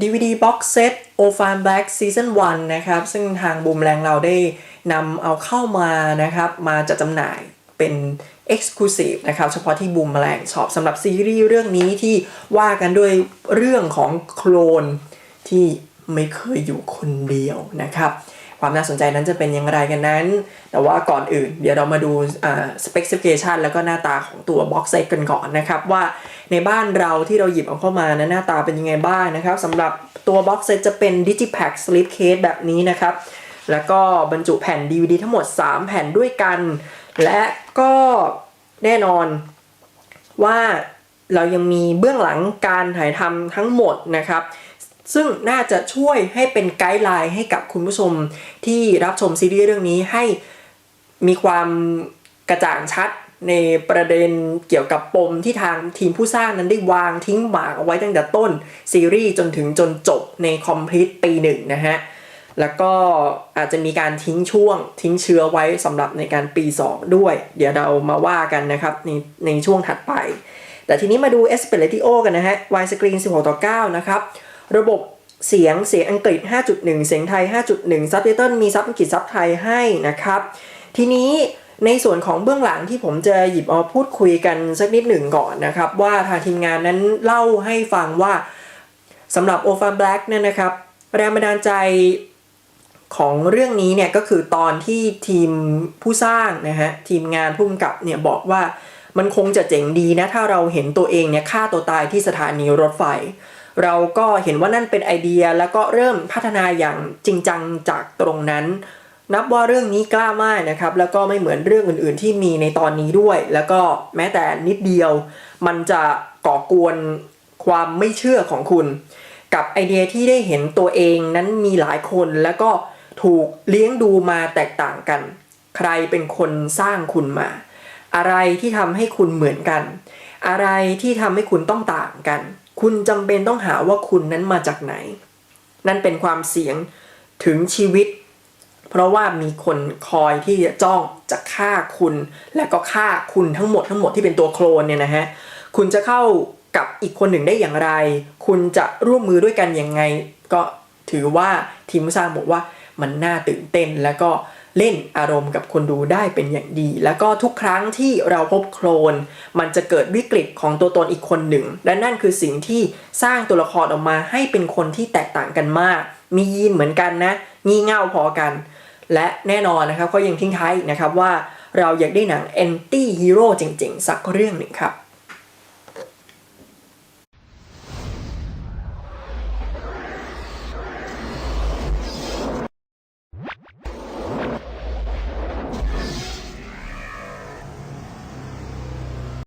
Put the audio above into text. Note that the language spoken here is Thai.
DVD Box Set o f a n Black Season 1 นะครับ ซึ่งทางบูมแรงเราได้นำเอาเข้ามานะครับ มาจัดจำหน่ายเป็น Exclusive นะครับ เฉพาะที่บูมแรงชอบสำหรับซีรีส์เรื่องนี้ที่ว่ากันด้วยเรื่องของโคลนที่ไม่เคยอยู่คนเดียวนะครับ ความน่าสนใจนั้นจะเป็นอย่างไรกันนั้น แต่ว่าก่อนอื่นเดี๋ยวเรามาดูอ่า specification แล้วก็หน้าตาของตัว box set กันก่อนนะครับว่าในบ้านเราที่เราหยิบเอาเข้ามานะหน้าตาเป็นยังไงบ้างนะครับสำหรับตัว box set จะเป็น digipack slip case แบบนี้นะครับ แล้วก็บรรจุแผ่น DVD ทั้งหมด 3 แผ่นด้วยกัน และก็แน่นอนว่าเรายังมีเบื้องหลังการถ่ายทำทั้งหมดนะครับ ซึ่งน่าจะช่วยให้เป็นไกด์ไลน์ให้กับคุณผู้ชมที่รับชมซีรีส์เรื่องนี้ให้มีความกระจ่างชัดในประเด็นเกี่ยวกับปมที่ทางทีมผู้สร้างนั้นได้วางทิ้งหมากเอาไว้ตั้งแต่ต้นซีรีส์จนถึงจนจบในคอมพลีทปีหนึ่งนะฮะ แล้วก็อาจจะมีการทิ้งช่วงทิ้งเชื้อไว้สำหรับในการปี 2 ด้วย เดี๋ยวเรามาว่ากันนะครับในในช่วงถัดไป แต่ทีนี้มาดู s p e r a t i o กันนะฮะ widescreen 16 ต่อ 9 นะครับ ระบบเสียงเสียงอังกฤษ 5.1สียงไทย 5.1ซับไตเติลมีซับอังกฤษซับไทยให้นะครับ ทีนี้ในส่วนของเบื้องหลังที่ผมจะหยิบเอาพูดคุยกันสักนิดหนึ่งก่อนนะครับ ว่าทางทีมงานนั้นเล่าให้ฟังว่าสำหรับ o f a Black เนี่ยนะครับ แรงบันดาลใจของเรื่องนี้เนี่ยก็คือตอนที่ทีมผู้สร้างนะฮะทีมงานผู้กำกับเนี่ยบอกว่ามันคงจะเจ๋งดีนะ ถ้าเราเห็นตัวเองเนี่ยฆ่าตัวตายที่สถานีรถไฟ เราก็เห็นว่านั่นเป็นไอเดียแล้วก็เริ่มพัฒนาอย่างจริงจังจากตรงนั้น นับว่าเรื่องนี้กล้ามากนะครับแล้วก็ไม่เหมือนเรื่องอื่นๆที่มีในตอนนี้ด้วย แล้วก็แม้แต่นิดเดียว มันจะก่อกวนความไม่เชื่อของคุณ กับไอเดียที่ได้เห็นตัวเองนั้นมีหลายคนแล้วก็ถูกเลี้ยงดูมาแตกต่างกัน ใครเป็นคนสร้างคุณมา อะไรที่ทำให้คุณเหมือนกัน อะไรที่ทำให้คุณต้องต่างกัน คุณจำเป็นต้องหาว่าคุณนั้นมาจากไหน นั่นเป็นความเสี่ยงถึงชีวิต เพราะว่ามีคนคอยที่จะจ้องจะฆ่าคุณ และก็ฆ่าคุณทั้งหมดทั้งหมดที่เป็นตัวโคลนเนี่ยนะฮะคุณจะเข้ากับอีกคนหนึ่งได้อย่างไร คุณจะร่วมมือด้วยกันยังไง ก็ถือว่าทีมสร้างบอกว่ามันน่าตื่นเต้นแล้วก็ เล่นอารมณ์กับคนดูได้เป็นอย่างดี แล้วก็ทุกครั้งที่เราพบโคลน มันจะเกิดวิกฤตของตัวตนอีกคนหนึ่ง และนั่นคือสิ่งที่สร้างตัวละครออกมาให้เป็นคนที่แตกต่างกันมาก มียีนเหมือนกันนะงี่เง่าพอกัน และแน่นอนนะครับเขายังทิ้งท้ายนะครับว่าเราอยากได้หนังแอนตี้ฮีโร่จริงๆ สักเรื่องหนึ่งครับ